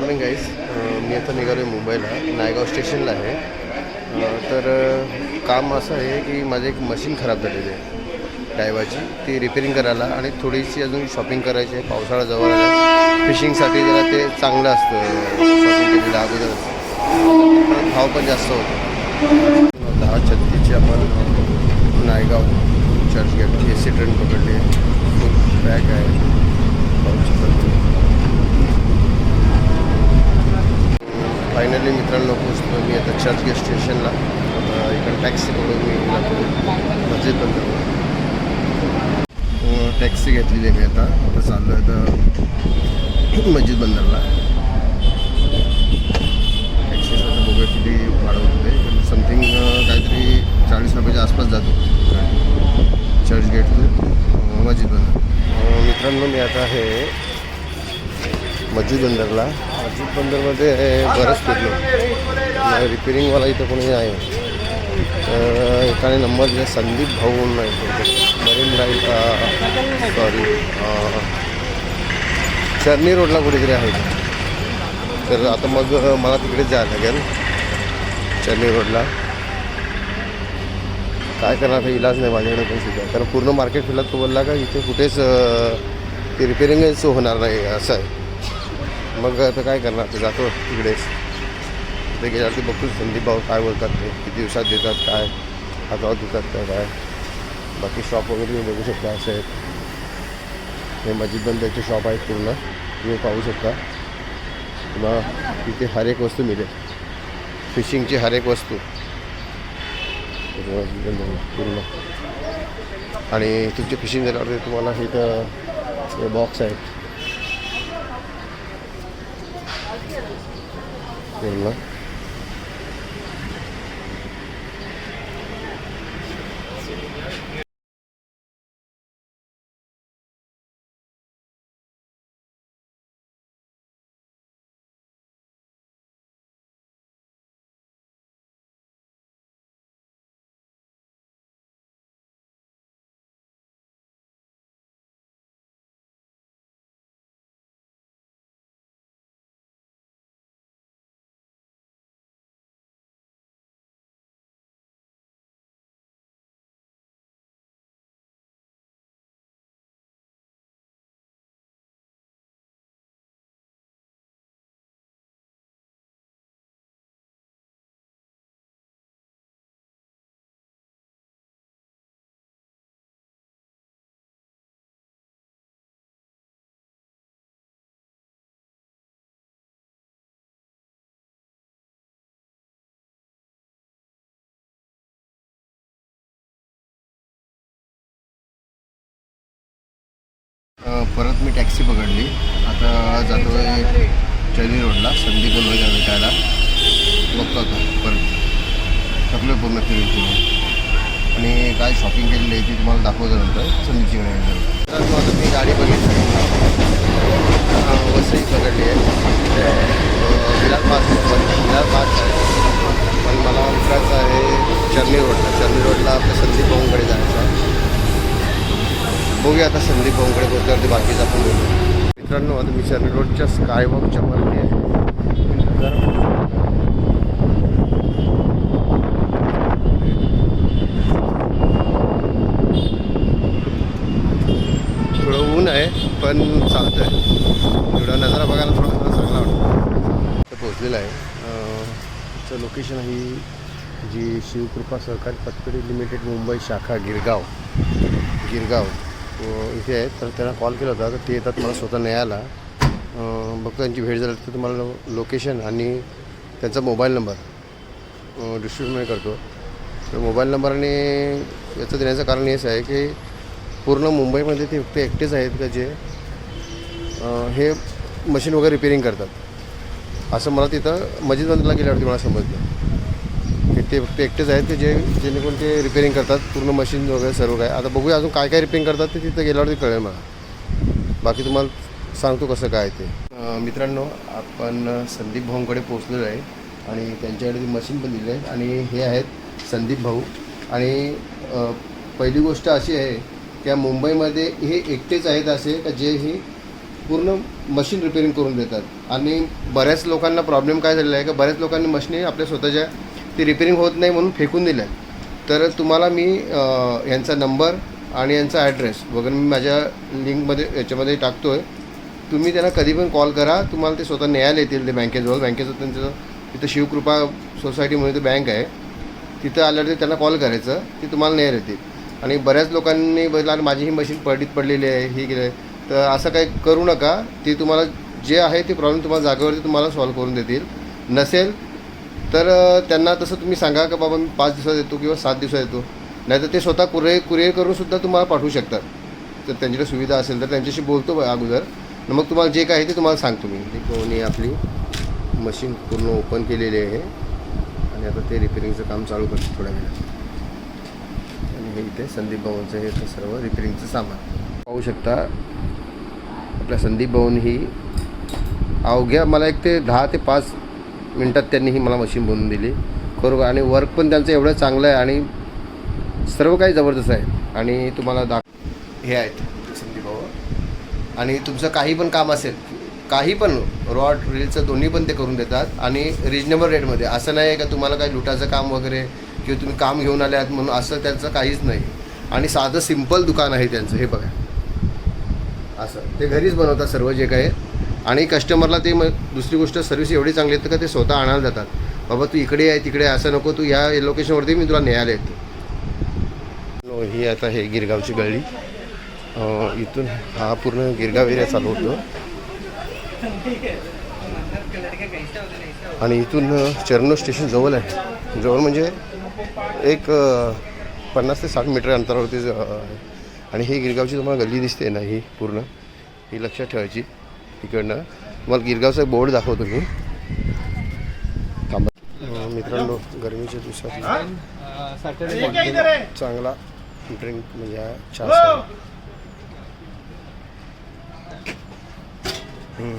Morning guys मी आता निघालो आहे मुंबईला. नायगाव स्टेशनला आहे. तर काम असं आहे की माझी एक मशीन खराब झालेली आहे. डायवाची ती रिपेरिंग करायला आणि थोडीशी अजून शॉपिंग करायची आहे. पावसाळा जवळ फिशिंगसाठी जरा ते चांगलं असतं. शॉपिंग केलेलं अगोदर भाव पण जास्त होतो. दहा छत्तीसची आपण Naigaon Churchgate A C train पकडली. फुल बॅग आहे पाहू शकता तुम्ही. फायनली मित्रांनो पोचतो मी आता चर्चगेट स्टेशनला इकडं टॅक्सी करून मी मजेत मस्जिद बंदरवर टॅक्सी घेतलेली आहे मी आता. आता चाललो आहे तर मस्जिद बंदरला. टॅक्सीचं आता बघूया किती वाढवत होते समथिंग काहीतरी चाळीस रुपयाच्या आसपास जातो. चर्च गेट टू मस्जिद बंदर. मित्रांनो मी आता आहे मस्जिद बंदरला. नाशिक बंदरमध्ये बरंच फिरलो. रिपेरिंगवाला इथं कोणी आहे तर एकाने नंबर दिला संदीप भाऊ म्हणून आहे मरीन ड्राईव्ह सॉरी चर्नी रोडला कुठेतरी आहे तर आता मग मला तिकडेच जायला लागेल चर्नी रोडला. काय करणार काही इलाज नाही माझ्याकडे पण सुद्धा. कारण पूर्ण मार्केट फिरला तो बोलला का इथे कुठेच ते रिपेरिंगच होणार नाही असं आहे. मग आता काय करणार? ते जातो तिकडेच तिथे गेल्यावरती बघतो संदीप भाऊ काय बोलतात ते किती दिवसात देतात काय हातावर देतात काय काय. बाकी शॉप वगैरे तुम्ही बघू शकता असे आहेत हे मस्जिद बंदरचे शॉप आहेत पूर्ण. तुम्ही पाहू शकता. किंवा तिथे हर एक वस्तू मिळेल फिशिंगची हर एक वस्तू. पूर्ण. आणि तुमची फिशिंग झाल्यावर तुम्हाला इथं हे बॉक्स आहेत. पूर्ण परत मी टॅक्सी पकडली. आता जातो आहे चैनी रोडला संदीप बोलवायला भेटायला. बघतो आता परत. थकलो पूर्ण फिरून फिरून आणि काय शॉपिंग केलेली आहे ती तुम्हाला दाखवतो नंतर संदीपची वेळ तर मग आता मी गाडी बघितली. वसई पकडली आहे. विराट पास विराट पास आहे पण मला उतरायचं आहे चर्नी रोडला चर्नी रोडला आपल्या संदीप भाऊंकडे जायचं आहे बघूया आता संदीप भाऊंकडे पोहोचल्यावरती बाकीचं आपण बोलू. मित्रांनो आता मी चर्नी रोडच्या स्कायवॉकच्या वरती आहे. थोडं ऊन आहे पण चालतं आहे एवढा नजारा बघायला थोडा थोडा चांगला वाटतो. इथं पोचलेलं आहे. तर लोकेशन ही जी शिवकृपा सहकारी पतपेढी लिमिटेड मुंबई शाखा गिरगाव. गिरगाव. इथे आहेत तर त्यांना कॉल केला होता तर ते येतात मला स्वतः न्यायला. अं, बघतो त्यांची भेट झाली तर तुम्हाला लोकेशन आणि त्यांचा मोबाईल नंबर डिस्ट्रीब्युट करतो. तर मोबाईल नंबर आणि याचं देण्याचं कारण हेच आहे की पूर्ण मुंबईमध्ये ते फक्त एकटेच आहेत का जे हे मशीन वगैरे रिपेरिंग करतात. असं मला तिथं मस्जिद गेल्यावरती मला समजलं. ते फक्त एकटेच आहेत ते जे जेणेकरून ते रिपेरिंग करतात. पूर्ण मशीन वगैरे सर्व काय आता बघूया अजून काय काय रिपेरिंग करतात ते तिथं गेल्यावरती कळेल मला. बाकी तुम्हाला सांगतो कसं काय ते. मित्रांनो आपण संदीप भाऊंकडे पोचलेलो आहे आणि त्यांच्याकडे ती मशीन पण दिली आहे आणि हे आहेत संदीप भाऊ. आणि पहिली गोष्ट अशी आहे की मुंबईमध्ये हे एकटेच आहेत असे का जे हे पूर्ण मशीन रिपेअरिंग करून देतात. आणि बऱ्याच लोकांना प्रॉब्लेम काय झालेला आहे का बऱ्याच लोकांनी मशीनी आपल्या स्वतःच्या ती रिपेरिंग होत नाही म्हणून फेकून दिलं आहे तर तुम्हाला मी यांचा नंबर आणि यांचा ॲड्रेस वगैरे मी माझ्या लिंकमध्ये याच्यामध्ये टाकतो आहे तुम्ही त्यांना कधी पण कॉल करा. तुम्हाला ते स्वतः न्यायला येतील ते बँकेजवळ. बँकेचं त्यांचं तिथं शिवकृपा सोसायटी म्हणून ते बँक आहे. तिथं आल्यावर त्यांना कॉल करायचं. ते तुम्हाला न्यायला येतील. आणि बऱ्याच लोकांनी बघितलं आणि माझी ही मशीन पडीत पडलेली आहे ही गेलं आहे तर असं काही करू नका. ते तुम्हाला जे आहे ते प्रॉब्लेम तुम्हाला जागेवरती तुम्हाला सॉल्व्ह करून देतील. नसेल तर त्यांना तसं तुम्ही सांगा का बाबा मी पाच दिवसात येतो किंवा सात दिवसात येतो? नाहीतर ते स्वतः कुरे कुरिअर करून सुद्धा तुम्हाला पाठवू शकतात. तर त्यांच्याकडे सुविधा असेल तर त्यांच्याशी बोलतो अगोदर. मग तुम्हाला जे काय आहे ते तुम्हाला सांगतो मी. ती कोणी आपली मशीन पूर्ण ओपन केलेली आहे. आणि आता ते रिपेरिंगचं काम चालू करतो थोड्या वेळात. आणि हे इथे संदीप भवनचं हे सर्व रिपेरिंगचं सामान. पाहू शकता आपल्या संदीप भवन ही अवघ्या मला एक ते दहा ते पाच मिनटात त्यांनी ही मला मशीन बनवून दिली. खरोखर आणि वर्क पण त्यांचं एवढं चांगलं आहे आणि सर्व काही जबरदस्त आहे. आणि तुम्हाला दाख हे आहेत संदीप भाऊ. आणि तुमचं काही पण काम असेल काही पण रॉड रीलचं दोन्ही पण ते करून देतात. आणि रिजनेबल रेटमध्ये असं नाही आहे का तुम्हाला काही लुटाचं काम वगैरे किंवा तुम्ही काम घेऊन आले आहात म्हणून असं त्यांचं काहीच नाही. आणि साधं सिंपल दुकान आहे त्यांचं हे बघा. असं. ते घरीच बनवतात सर्व जे काही. आहे. आणि कस्टमरला ते मग दुसरी गोष्ट सर्व्हिस एवढी चांगली येते का ते स्वतः आणायला जातात. बाबा तू इकडे आहे तिकडे आहे असं नको तू या लोकेशनवरती मी तुला न्यायला येतो. ही आता हे गिरगावची गळी इथून हा पूर्ण गिरगाव एरिया चालू होतो. आणि इथून चरणो स्टेशन जवळ आहे. जवळ म्हणजे एक पन्नास ते साठ मीटर अंतरावरती ज- आणि ही गिरगावची तुम्हाला गल्ली दिसते ना ही पूर्ण. ही लक्षात ठेवायची. इकडनं मला गिरगावचा बोर्ड दाखवतो मी. थांबा. मित्रांनो गरमीच्या दिवसात चांगला ड्रिंक म्हणजे हा चहा हम्म,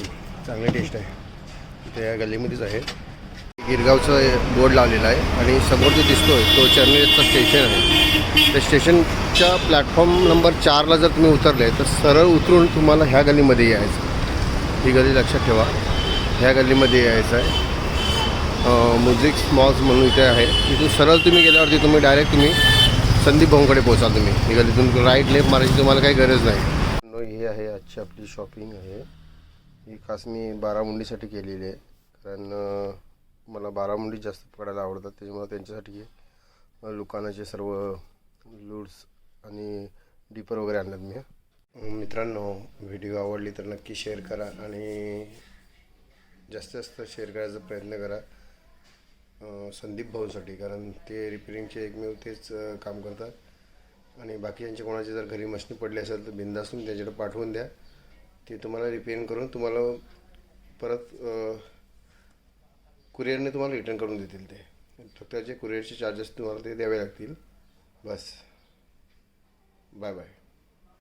चांगली टेस्ट आहे. ते या गल्लीमध्येच आहे. गिरगावचं बोर्ड लावलेला आहे आणि समोर जो दिसतोय तो चर्नेचा स्टेशन आहे. त्या स्टेशनच्या प्लॅटफॉर्म नंबर चारला जर तुम्ही उतरले तर सरळ उतरून तुम्हाला ह्या गल्लीमध्ये यायचं. ही गल्ली लक्षात ठेवा. ह्या गल्लीमध्ये यायचं आहे. म्युझिक मॉल्स म्हणून इथे आहे. इथून सरळ तुम्ही गेल्यावरती तुम्ही डायरेक्ट तुम्ही संदीप भाऊंकडे पोचाल तुम्ही. ही गल्लीतून राईट लेफ्ट मारायची तुम्हाला काही गरज नाही. हे ही आहे आजची आपली शॉपिंग आहे. ही खास मी बारामुंडीसाठी केलेली आहे. कारण मला बारामुंडी जास्त पकडायला आवडतात. त्याच्यामुळे त्यांच्यासाठी दुकानाचे सर्व लूड्स आणि डिपर वगैरे आणल्यात मी मित्रांनो व्हिडिओ आवडली तर नक्की शेअर करा आणि जास्तीत जास्त शेअर करायचा प्रयत्न करा. संदीप भाऊसाठी कारण ते रिपेरिंगचे एकमेव तेच काम करतात. आणि बाकी यांच्या कोणाचे जर घरी मशनी पडली असेल तर बिंदासून त्याच्याकडे पाठवून द्या. ते तुम्हाला रिपेअरिंग करून तुम्हाला परत कुरिअरने तुम्हाला रिटर्न करून देतील ते. फक्त त्याचे कुरिअरचे चार्जेस तुम्हाला ते द्यावे लागतील. बस. Bye bye